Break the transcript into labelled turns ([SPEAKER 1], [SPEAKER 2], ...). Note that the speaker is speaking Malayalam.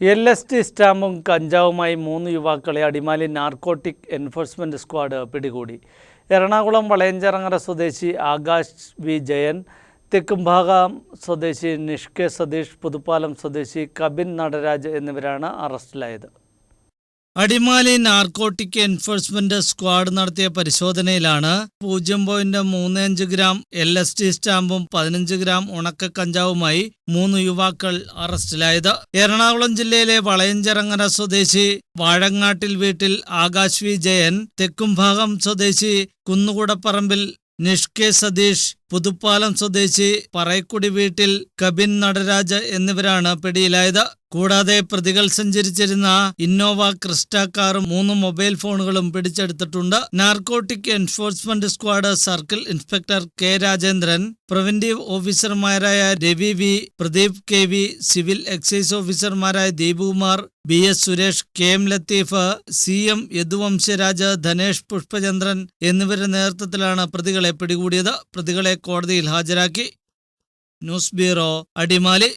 [SPEAKER 1] എൽ എസ് ടി സ്റ്റാമ്പും കഞ്ചാവുമായി മൂന്ന് യുവാക്കളെ അടിമാലി നാർക്കോട്ടിക് എൻഫോഴ്സ്മെന്റ് സ്ക്വാഡ് പിടികൂടി. എറണാകുളം വളയഞ്ചിറങ്ങര സ്വദേശി ആകാശ് വി. ജയൻ തെക്കുംഭാഗം സ്വദേശി നിഷ്കെ സതീഷ് പുതുപ്പാലം സ്വദേശി കബിൻ നടരാജ് എന്നിവരാണ് അറസ്റ്റിലായത്. അടിമാലി നാർക്കോട്ടിക് എൻഫോഴ്സ്മെന്റ് സ്ക്വാഡ് നടത്തിയ പരിശോധനയിലാണ് പൂജ്യം പോയിന്റ് മൂന്ന് അഞ്ച് ഗ്രാം എൽ എസ് ടി സ്റ്റാമ്പും പതിനഞ്ച് ഗ്രാം ഉണക്ക കഞ്ചാവുമായി മൂന്ന് യുവാക്കൾ അറസ്റ്റിലായത്. എറണാകുളം ജില്ലയിലെ വളയഞ്ചിറങ്ങര സ്വദേശി വാഴങ്ങാട്ടിൽ വീട്ടിൽ ആകാശ് വി ജയൻ തെക്കുംഭാഗം സ്വദേശി കുന്നുകൂടപ്പറമ്പിൽ നിഷ്കെ സതീഷ് പുതുപ്പാലം സ്വദേശി പറയക്കുടി വീട്ടിൽ കബിൻ നടരാജ എന്നിവരാണ് പിടിയിലായത്. കൂടാതെ പ്രതികൾ സഞ്ചരിച്ചിരുന്ന ഇന്നോവ ക്രിസ്റ്റ കാറും മൂന്ന് മൊബൈൽ ഫോണുകളും പിടിച്ചെടുത്തിട്ടുണ്ട്. Narcotic enforcement squad circle inspector K Rajendran preventive ഓഫീസർമാരായ Ravi V Pradeep K V civil excise ഓഫീസർമാരായ Deepukumar B S Suresh K M Latheef C M Yaduvamsharaj Dhanesh Pushpachandran എന്നിവരുടെ നേതൃത്വത്തിലാണ് പ്രതികളെ പിടികൂടിയത്. പ്രതികളെ കോടതിയിൽ ഹാജരാക്കി ന്യൂസ് ബ്യൂറോ അടിമാലി